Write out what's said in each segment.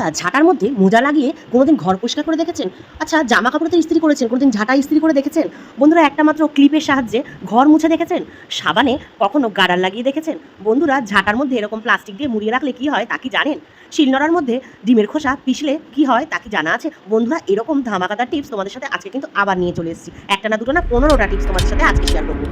বন্ধুরা ঝাঁটার মধ্যে মোজা লাগিয়ে কোনোদিন ঘর পরিষ্কার করে দেখেছেন? আচ্ছা জামা কাপড় তো ইস্ত্রি করেছেন, কোনোদিন ঝাঁটা ইস্ত্রি করে দেখেছেন? বন্ধুরা, একটা মাত্র ক্লিপের সাহায্যে ঘর মুছে দেখেছেন? সাবানে কখনো গাডার লাগিয়ে দেখেছেন? বন্ধুরা, ঝাঁটার মধ্যে এরকম প্লাস্টিক দিয়ে মুড়িয়ে রাখলে কি হয় তা কি জানেন? শিলনোড়ার মধ্যে ডিমের খোসা পিষলে কি হয় তা কি জানা আছে? বন্ধুরা, এরকম ধামাকাদার টিপস তোমাদের সাথে আজকে কিন্তু আবার নিয়ে চলে এসেছি। একটা না দুটো না, পনেরোটা টিপস তোমাদের সাথে আজকে শেয়ার করব।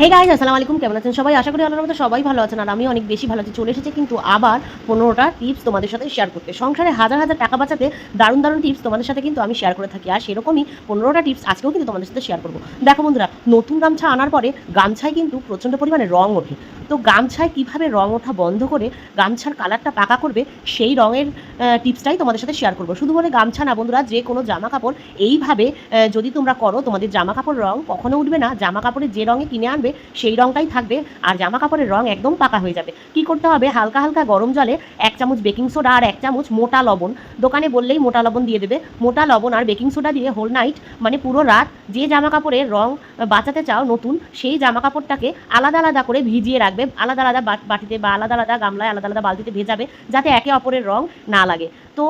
হে গাইজ আসসালামু আলাইকুম। কেমন আছেন সবাই? আশা করি আল্লাহর মতো সবাই ভালো আছেন। আর আমি অনেক বেশি ভালো আছি। চলে এসেছে কিন্তু আবার পনেরোটা টিপস তোমাদের সাথে শেয়ার করতে। সংসারে হাজার হাজার টাকা বাঁচাতে দারুণ দারুণ টিপস তোমাদের সাথে কিন্তু আমি শেয়ার করে থাকি। আর সেরকমই পনেরোটা টিপস আজকেও কিন্তু তোমাদের সাথে শেয়ার করব। দেখো বন্ধুরা, নতুন গামছা আনার পরে গামছায় কিন্তু প্রচণ্ড পরিমাণে রং ওঠে। তো গামছায় কীভাবে রং ওঠা বন্ধ করে গামছার কালারটা পাকা করবে, সেই রঙের টিপসটাই তোমাদের সাথে শেয়ার করব। শুধু বলে গামছা না বন্ধুরা, যে কোনো জামা কাপড় এইভাবে যদি তোমরা করো, তোমাদের জামা কাপড় রং কখনো উঠবে না। জামা কাপড়ের যে রঙে কিনে আনবে সেই রঙটাই থাকবে আর জামা কাপড়ের রং একদম পাকা হয়ে যাবে। কি করতে হবে? হালকা হালকা গরম জলে এক চামচ বেকিং সোডা আর এক চামচ মোটা লবণ। দোকানে বললেই মোটা লবণ দিয়ে দেবে। মোটা লবণ আর বেকিং সোডা দিয়ে হোল নাইট মানে পুরো রাত যে জামা কাপড়ের রং বাঁচাতে চাও নতুন, সেই জামা কাপড়টাকে আলাদা আলাদা করে ভিজিয়ে রাখবে। আলাদা আলাদা বাটিতে বা আলাদা আলাদা গামলায় আলাদা আলাদা বালতিতে ভেজাবে, যাতে একে অপরের রং না লাগে। তো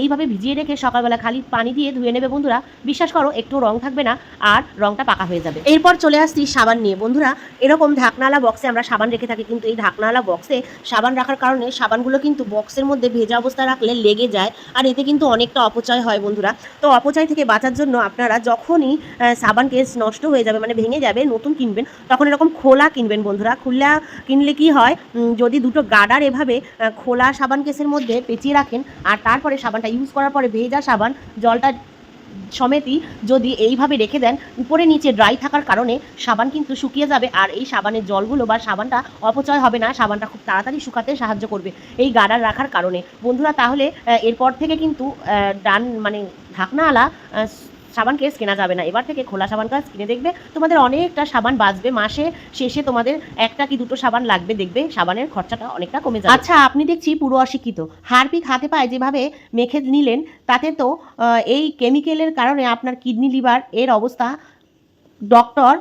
এইভাবে ভিজিয়ে রেখে সকালবেলা খালি পানি দিয়ে ধুয়ে নেবে বন্ধুরা। বিশ্বাস করো, একটু রং থাকবে না, আর রংটা পাকা হয়ে যাবে। এরপর চলে আসছি সাবান নিয়ে। বন্ধুরা, এরকম ঢাকনালা বক্সে আমরা সাবান রেখে থাকি, কিন্তু এই ঢাকনালা বক্সে সাবান রাখার কারণে সাবানগুলো কিন্তু বক্সের মধ্যে ভেজা অবস্থায় রাখলে লেগে যায়, আর এতে কিন্তু অনেকটা অপচয় হয় বন্ধুরা। তো অপচয় থেকে বাঁচার জন্য আপনারা যখনই সাবান কেস নষ্ট হয়ে যাবে মানে ভেঙে যাবে, নতুন কিনবেন, তখন এরকম খোলা কিনবেন বন্ধুরা। খোলা কিনলে কি হয় যদি দুটো গাডার এভাবে খোলা সাবান কেসের মধ্যে পেঁচিয়ে রাখেন, আর তারপরে সাবানটা ইউজ করার পরে ভেজা সাবান জলটা সমেতই যদি এইভাবে রেখে দেন, উপরে নিচে ড্রাই থাকার কারণে সাবান কিন্তু শুকিয়ে যাবে আর এই সাবানের জলগুলো বা সাবানটা অপচয় হবে না, সাবানটা খুব তাড়াতাড়ি শুকাতে সাহায্য করবে এই গাডার রাখার কারণে। বন্ধুরা, তাহলে এরপর থেকে কিন্তু ডান মানে ঢাকনাওয়ালা সাবান কেস কেনা যাবে না। এবার থেকে খোলা সাবান কাজ কিনে দেখবে, তোমাদের অনেকটা সাবান বাঁচবে, মাসে শেষে তোমাদের একটা কি দুটো সাবান লাগবে দেখবে, সাবানের খরচাটা অনেকটা কমে যাবে। আচ্ছা আপনি দেখছি পুরো অশিক্ষিত। হারপিক হাতে পায় যেভাবে মেখে নিলেন, তাতে তো এই কেমিক্যালের কারণে আপনার কিডনি লিভার এর অবস্থা ডক্টর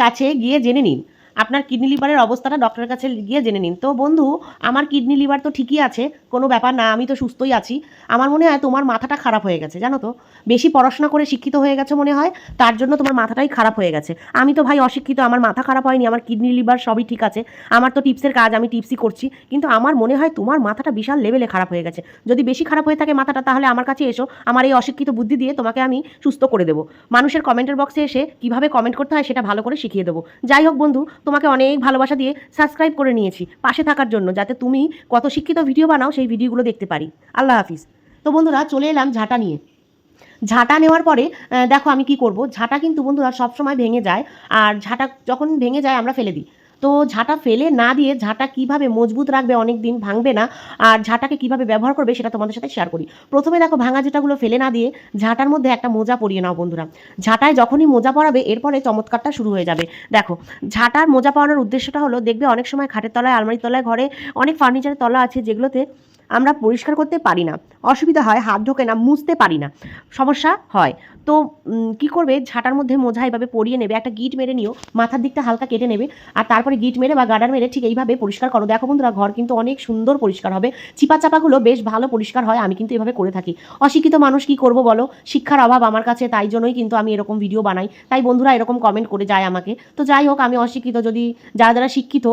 কাছে গিয়ে জেনে নিন। আপনার কিডনি লিভারের অবস্থাটা ডক্টরের কাছে গিয়ে জেনে নিন। তো বন্ধু, আমার কিডনি লিভার তো ঠিকই আছে, কোনো ব্যাপার না, আমি তো সুস্থই আছি। আমার মনে হয় তোমার মাথাটা খারাপ হয়ে গেছে, জানো তো? বেশি পড়াশোনা করে শিক্ষিত হয়ে গেছে মনে হয়, তার জন্য তোমার মাথাটাই খারাপ হয়ে গেছে। আমি তো ভাই অশিক্ষিত, আমার মাথা খারাপ হয়নি, আমার কিডনি লিভার সবই ঠিক আছে, আমার তো টিপসের কাজ, আমি টিপসই করছি, কিন্তু আমার মনে হয় তোমার মাথাটা বিশাল লেভেলে খারাপ হয়ে গেছে। যদি বেশি খারাপ হয়ে থাকে মাথাটা, তাহলে আমার কাছে এসো, আমার এই অশিক্ষিত বুদ্ধি দিয়ে তোমাকে আমি সুস্থ করে দেবো। মানুষের কমেন্টের বক্সে এসে কীভাবে কমেন্ট করতে হয় সেটা ভালো করে শিখিয়ে দেবো। যাই হোক বন্ধু তোমাকে অনেক ভালোবাসা দিয়ে সাবস্ক্রাইব করে নিয়েছি পাশে থাকার জন্য, যাতে তুমি কত শিক্ষিত ভিডিও বানাও সেই ভিডিওগুলো দেখতে পারি। আল্লাহ হাফিজ। তো বন্ধুরা, চলে এলাম ঝাঁটা নিয়ে। ঝাঁটা নেওয়ার পরে দেখো আমি কি করব। ঝাঁটা কিন্তু বন্ধুরা সবসময় ভেঙে যায়, আর ঝাঁটা যখন ভেঙে যায়, আমরা ফেলে দিই। তো ঝাঁটা ফেলে না দিয়ে ঝাঁটা কীভাবে মজবুত রাখবে অনেক দিন ভাঙবে না, আর ঝাঁটাকে কীভাবে ব্যবহার করবে সেটা তোমাদের সাথে শেয়ার করি। প্রথমে দেখো ভাঙা ঝাঁটাগুলো ফেলে না দিয়ে ঝাঁটার মধ্যে একটা মোজা পরিয়ে নাও বন্ধুরা। ঝাঁটায় যখনই মোজা পরাবে এরপরে চমৎকারটা শুরু হয়ে যাবে। দেখো, ঝাঁটার মোজা পরানোর উদ্দেশ্যটা হলো, দেখবে অনেক সময় খাটের তলায়, আলমারির তলায়, ঘরে অনেক ফার্নিচারের তলা আছে যেগুলোতে আমরা পরিষ্কার করতে পারি না। অসুবিধা হয়, হাত ঢোকে না, মুছতে পারি না। সমস্যা হয়। তো কি করবে? ঝাঁটার মধ্যে মোজা এভাবে পরিয়ে নেবে, একটা গিট মেরে নিও, মাথার দিকটা হালকা কেটে নেবে, আর তারপরে গিট মেরে বা গার্ডার মেরে ঠিক এইভাবে পরিষ্কার করো। দেখো বন্ধুরা, ঘর কিন্তু অনেক সুন্দর পরিষ্কার হবে। চিপা চাপাগুলো বেশ ভালো পরিষ্কার হয়, আমি কিন্তু এভাবে করে থাকি। অশিক্ষিত মানুষ কি করব বলো? শিক্ষার অভাব আমার কাছে, তাই জন্যই কিন্তু আমি এরকম ভিডিও বানাই। তাই বন্ধুরা এরকম কমেন্ট করে যায় আমাকে। তো যাই হোক, আমি অশিক্ষিত, যদি যারা যারা শিক্ষিত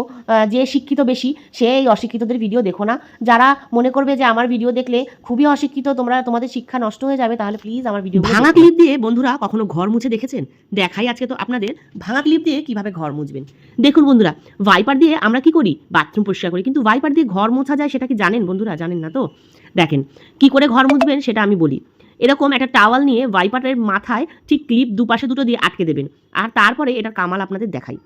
যে শিক্ষিত বেশি সে এই অশিক্ষিতদের ভিডিও দেখো না। যারা মনে করবে যে আমার ভিডিও দেখলে খুবই অশিক্ষিত, তোমরা, তোমাদের শিক্ষা নষ্ট হয়ে যাবে, তাহলে প্লিজ আমার ভিডিও ভাঙা ক্লিপ দিয়ে বন্ধুরা কখনো ঘর মুছে দেখেছেন? দেখাই আজকে তো আপনাদের ভাঙা ক্লিপ দিয়ে কীভাবে ঘর মুছবেন। দেখুন বন্ধুরা ভাইপার দিয়ে আমরা কি করি? বাথরুম পরিষ্কার করি। কিন্তু ভাইপার দিয়ে ঘর মোছা যায় সেটা কি জানেন বন্ধুরা? জানেন না তো? দেখেন, কি করে ঘর মুছবেন সেটা আমি বলি। এরকম একটা টাওয়াল নিয়ে ভাইপারের মাথায় ঠিক ক্লিপ দুপাশে দুটো দিয়ে আটকে দেবেন। আর তারপরে এটা কামাল আপনাদের দেখাই।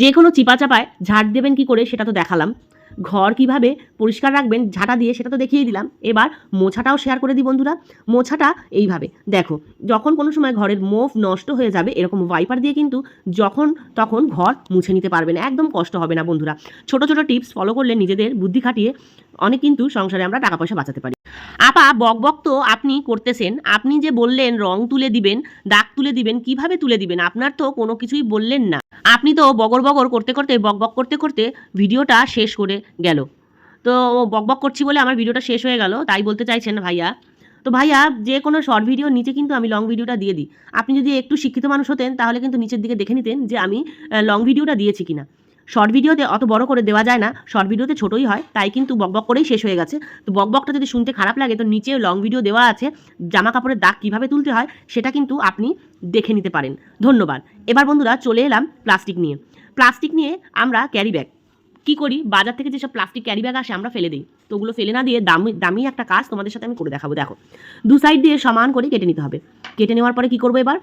যে কোনো চিপা চাপায় ঝাড় দেবেন কি করে সেটা তো দেখালাম। ঘর কীভাবে পরিষ্কার রাখবেন ঝাঁটা দিয়ে সেটা তো দেখিয়ে দিলাম। এবার মোছাটাও শেয়ার করে দিই বন্ধুরা। মোছাটা এইভাবে। দেখো, যখন কোনো সময় ঘরের মোফ নষ্ট হয়ে যাবে, এরকম ওয়াইপার দিয়ে কিন্তু যখন তখন ঘর মুছে নিতে পারবেন। একদম কষ্ট হবে না বন্ধুরা। ছোট ছোট টিপস ফলো করলে নিজেদের বুদ্ধি খাটিয়ে অনেক কিন্তু সংসারে আমরা টাকা পয়সা বাঁচাতে পারি। আপা, বক বক তো আপনি করতেছেন। আপনি যে বললেন, রং তুলে দিবেন, দাগ তুলে দিবেন, কীভাবে তুলে দিবেন? আপনার তো কোনো কিছুই বললেন না। আপনি তো বগর বগর করতে করতে, বক বক করতে করতে ভিডিওটা শেষ করে গেল। তো বক বক করছি বলে আমার ভিডিওটা শেষ হয়ে গেল, তাই বলতে চাইছেন ভাইয়া। তো ভাইয়া, যে কোনো শর্ট ভিডিও নিচে কিন্তু আমি লং ভিডিওটা দিয়ে দিই। আপনি যদি একটু শিক্ষিত মানুষ হতেন, তাহলে কিন্তু নিচের দিকে দেখে নিতেন যে আমি লং ভিডিওটা দিয়েছি কিনা। শর্ট ভিডিওতে অত বড় করে দেওয়া যায় না। শর্ট ভিডিওতে ছোটই হয়, তাই কিন্তু বকবক করেই শেষ হয়ে গেছে। তো বকবকটা যদি শুনতে খারাপ লাগে, তো নিচে লং ভিডিও দেওয়া আছে জামা কাপড়ের দাগ কীভাবে তুলতে হয়, সেটা কিন্তু আপনি দেখে নিতে পারেন। ধন্যবাদ। এবার বন্ধুরা চলে এলাম প্লাস্টিক নিয়ে। প্লাস্টিক নিয়ে আমরা ক্যারি ব্যাগ কী করি? বাজার থেকে যেসব প্লাস্টিক ক্যারি ব্যাগ আসে, আমরা ফেলে দিই। তো ওগুলো ফেলে না দিয়ে দামি দামি একটা কাজ তোমাদের সাথে আমি করে দেখাবো, দেখো। দু সাইড দিয়ে সমান করে কেটে নিতে হবে। কেটে নেওয়ার পরে কী করব এবার?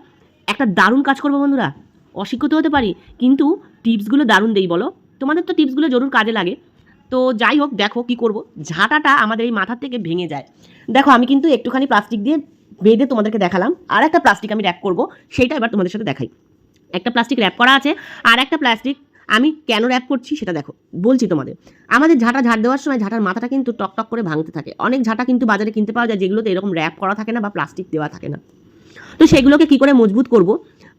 একটা দারুণ কাজ করব বন্ধুরা। অশিক্ষিত হতে পারি, কিন্তু টিপসগুলো দারুণ দেই বলো। তোমাদের তো টিপসগুলো জরুর কাজে লাগে। তো যাই হোক, দেখো কি করব। ঝাঁটাটা আমাদের এই মাথার থেকে ভেঙে যায়। দেখো, আমি কিন্তু একটুখানি প্লাস্টিক দিয়ে বেঁধে তোমাদেরকে দেখালাম। আর একটা প্লাস্টিক আমি র্যাপ করব, সেইটা এবার তোমাদের সাথে দেখাই। একটা প্লাস্টিক র্যাপ করা আছে, আর একটা প্লাস্টিক আমি কেন র্যাপ করছি সেটা দেখো। বলছি তোমাদের। আমাদের ঝাঁটা ঝাড় দেওয়ার সময় ঝাঁটার মাথাটা কিন্তু টক টক করে ভাঙতে থাকে। অনেক ঝাঁটা কিন্তু বাজারে কিনতে পাওয়া যায়, যেগুলোতে এরকম র্যাপ করা থাকে না বা প্লাস্টিক দেওয়া থাকে না। তো সেগুলোকে কি করে মজবুত করব?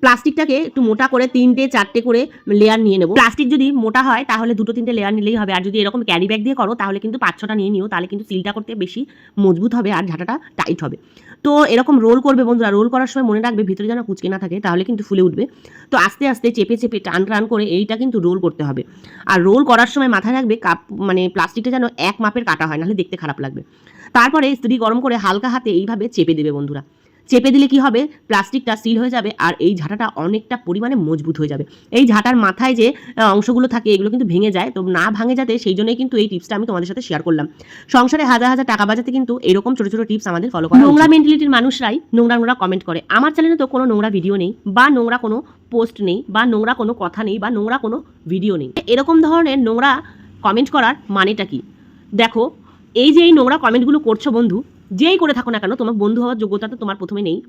প্লাস্টিকটাকে একটু মোটা করে তিনটে, চারটে করে লেয়ার নিয়ে নেব। প্লাস্টিক যদি মোটা হয়, তাহলে দুটো, তিনটে লেয়ার নিলেই হবে। আর যদি এরকম ক্যারি ব্যাগ দিয়ে করো, তাহলে কিন্তু পাঁচ, ছটা নিয়ে নিও। তাহলে কিন্তু সিলটা করতে বেশি মজবুত হবে আর ঝাঁটাটা টাইট হবে। তো এরকম রোল করবে বন্ধুরা। রোল করার সময় মনে রাখবে, ভিতরে যেন কুচকে না থাকে, তাহলে কিন্তু ফুলে উঠবে। তো আস্তে আস্তে চেপে চেপে, টান টান করে এইটা কিন্তু রোল করতে হবে। আর রোল করার সময় মাথায় রাখবে, কাপ মানে প্লাস্টিকটা যেন এক মাপের কাটা হয়, নাহলে দেখতে খারাপ লাগবে। তারপরে স্ত্রী গরম করে হালকা হাতে এইভাবে চেপে দেবে বন্ধুরা। চেপে দিলে কি হবে? প্লাস্টিকটা সিল হয়ে যাবে আর এই ঝাঁটাটা অনেকটা পরিমাণে মজবুত হয়ে যাবে। এই ঝাঁটার মাথায় যে অংশগুলো থাকে এগুলো কিন্তু ভেঙে যায়। তো না ভাঙে যাতে সেই জন্যই কিন্তু এই টিপসটা আমি তোমাদের সাথে শেয়ার করলাম। সংসারে হাজার হাজার টাকা বাজাতে কিন্তু এরকম ছোট ছোট টিপস আমাদের ফলো করা নোংরা মেন্টালিটির মানুষরাই নোংরা নোংরা কমেন্ট করে। আমার চ্যানেলে তো কোনো নোংরা ভিডিও নেই বা নোংরা কোনো পোস্ট নেই বা নোংরা কোনো কথা নেই বা নোংরা কোনো ভিডিও নেই। এরকম ধরনের নোংরা কমেন্ট করার মানেটা কি? দেখো এই যে এই নোংরা কমেন্টগুলো করছ বন্ধু যেই করে থাকো না কেন, তোমার বন্ধু হওয়ার যোগ্যতা তো তোমার প্রথমে নেই।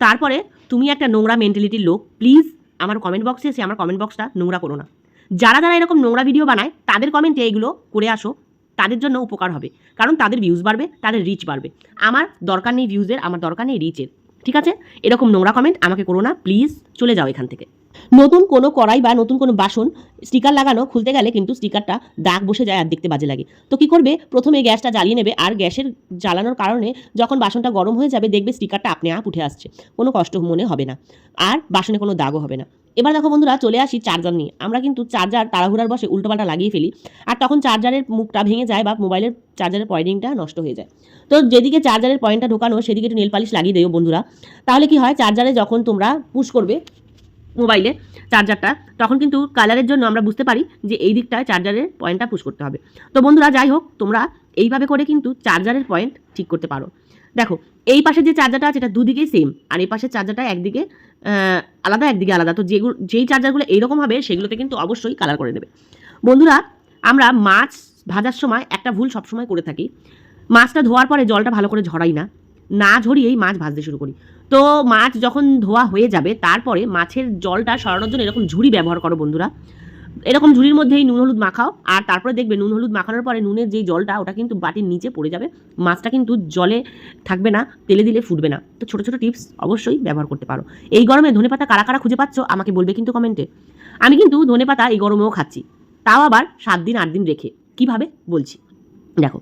তারপরে তুমি একটা নোংরা মেন্টালিটির লোক। প্লিজ আমার কমেন্ট বক্সে এসে আমার কমেন্ট বক্সটা নোংরা করো না। যারা যারা এরকম নোংরা ভিডিও বানায়, তাদের কমেন্টে এইগুলো করে আসো। তাদের জন্য উপকার হবে। কারণ তাদের ভিউজ বাড়বে, তাদের রিচ বাড়বে। আমার দরকার নেই ভিউজের আমার দরকার নেই রিচের ঠিক আছে? এরকম নোংরা কমেন্ট আমাকে করো না। প্লিজ চলে যাও এখান থেকে। নতুন কোনো কড়াই বা নতুন কোনো বাসন স্টিকার লাগানো খুলতে গেলে কিন্তু স্টিকারটা দাগ বসে যায় আর দেখতে বাজে লাগে। তো কি করবে? প্রথমে গ্যাসটা জ্বালিয়ে নেবে আর গ্যাসের জ্বালানোর কারণে যখন বাসনটা গরম হয়ে যাবে দেখবে স্টিকারটা আপনি আপ উঠে আসছে। কোনো কষ্ট মনে হবে না। আর বাসনে কোনো দাগও হবে না। এবার দেখো বন্ধুরা চলে আসি চার্জার নিয়ে। আমরা কিন্তু চার্জার তাড়াহুড়ার বসে উল্টোপাল্টা লাগিয়ে ফেলি আর তখন চার্জারের মুখটা ভেঙে যায় বা মোবাইলের চার্জারের পয়েন্টিংটা নষ্ট হয়ে যায়। তো যেদিকে চার্জারের পয়েন্টটা ঢোকানো সেদিকে একটু নেল পালিশ লাগিয়ে দেবো বন্ধুরা। তাহলে কি হয়? চার্জারে যখন তোমরা পুশ করবে মোবাইলে চার্জারটা, তখন কিন্তু কালারের জন্য আমরা বুঝতে পারি যে এই দিকটায় চার্জারের পয়েন্টটা পুশ করতে হবে। তো বন্ধুরা, যাই হোক, তোমরা এইভাবে করে কিন্তু চার্জারের পয়েন্ট ঠিক করতে পারো। দেখো, এই পাশে যে চার্জারটা আছে, এটা দুদিকেই সেম আর এই পাশের চার্জারটা একদিকে আলাদা একদিকে আলাদা। তো যেগুলো যেই চার্জারগুলো এইরকম হবে, সেগুলোতে কিন্তু অবশ্যই কালার করে দেবে। বন্ধুরা, আমরা মাছ ভাজার সময় একটা ভুল সবসময় করে থাকি। মাছটা ধোয়ার পরে জলটা ভালো করে ঝরাই না। না ঝরিয়েই মাছ ভাজতে শুরু করি। তো মাছ যখন ধোয়া হয়ে যাবে, তারপরে মাছের জলটা সরানোর জন্য এরকম ঝুড়ি ব্যবহার করো বন্ধুরা। এরকম ঝুড়ির মধ্যেই নুন হলুদ মাখাও, আর তারপরে দেখবে নুন হলুদ মাখানোর পরে নুনের যেই জলটা, ওটা কিন্তু বাটির নিচে পড়ে যাবে। মাছটা কিন্তু জলে থাকবে না, তেলে দিলে ফুটবে না। তো ছোটো ছোটো টিপস অবশ্যই ব্যবহার করতে পারো। এই গরমে ধনেপাতা কারা কারা খুঁজে পাচ্ছ, আমাকে বলবে কিন্তু কমেন্টে। আমি কিন্তু ধনেপাতা এই গরমেও খাচ্ছি। তাও আবার সাত দিন, আট দিন রেখে। কীভাবে? বলছি। দেখো,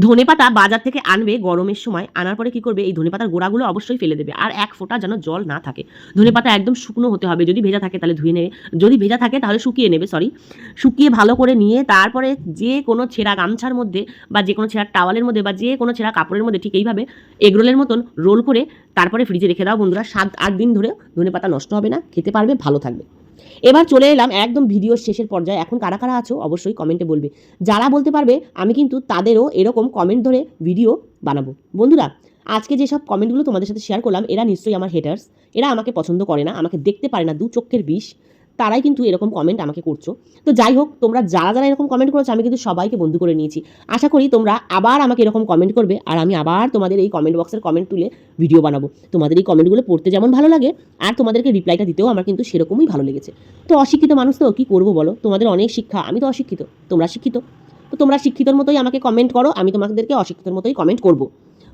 ধনেপাতা বাজার থেকে আনবে গরমের সময়, আনার পরে কি করবে? এই ধনেপাতার গোড়াগুলো অবশ্যই ফেলে দেবে। আর এক ফোঁটা যেন জল না থাকে। ধনেপাতা একদম শুকনো হতে হবে। যদি ভেজা থাকে তাহলে ধুয়ে নেবে। যদি ভেজা থাকে তাহলে শুকিয়ে নেবে সরি শুকিয়ে ভালো করে নিয়ে তারপরে যে কোনো ছেঁড়া গামছার মধ্যে বা যে কোনো ছেঁড়া টাওয়ালের মধ্যে বা যে কোনো ছেঁড়া কাপড়ের মধ্যে ঠিক এইভাবে এগরোলের মতন রোল করে তারপরে ফ্রিজে রেখে দাও বন্ধুরা। সাত আট দিন ধরে ধনেপাতা নষ্ট হবে না। খেতে পারবে, ভালো থাকবে। এবার চলে এলাম একদম ভিডিওর শেষের পর্যায়ে। এখন কারা কারা আছো অবশ্যই কমেন্টে বলবে। যারা বলতে পারবে, আমি কিন্তু তাদেরও এরকম কমেন্ট ধরে ভিডিও বানাবো। বন্ধুরা, আজকে যেসব কমেন্টগুলো তোমাদের সাথে শেয়ার করলাম, এরা নিশ্চয়ই আমার হেটার্স এরা আমাকে পছন্দ করে না, আমাকে দেখতে পারে না, দু চোখের বিষ। তারাই কিন্তু এরকম কমেন্ট আমাকে করছ। তো যাই হোক, তোমরা যারা যারা এরকম কমেন্ট করেছ, আমি কিন্তু সবাইকে বন্ধু করে নিয়েছি। আশা করি তোমরা আবার আমাকে এরকম কমেন্ট করবে আর আমি আবার তোমাদের এই কমেন্ট বক্সের কমেন্ট তুলে ভিডিও বানাবো। তোমাদের এই কমেন্টগুলো পড়তে যেমন ভালো লাগে, আর তোমাদেরকে রিপ্লাইটা দিতেও আমার কিন্তু সেরকমই ভালো লেগেছে। তো অশিক্ষিত মানুষ তো কী করব বলো? তোমাদের অনেক শিক্ষা, আমি তো অশিক্ষিত, তোমরা শিক্ষিত। তো তোমরা শিক্ষিতর মতোই আমাকে কমেন্ট করো, আমি তোমাদেরকে অশিক্ষিতর মতোই কমেন্ট করব।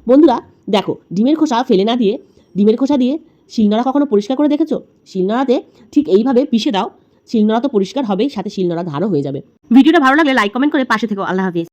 বন্ধুরা, দেখো, ডিমের খোসা ফেলে না দিয়ে, ডিমের খোসা দিয়ে শিলনোড়া কখনো পরিষ্কার করে দেখেছ? শিলনোড়াতে ঠিক এইভাবে পিষে দাও। শিলনোড়া তো পরিষ্কার হবেই, সাথে শিলনোড়া ধারও হয়ে যাবে। ভিডিওটা ভালো লাগলে লাইক কমেন্ট করে পাশে থেকো। আল্লাহ হাফিজ।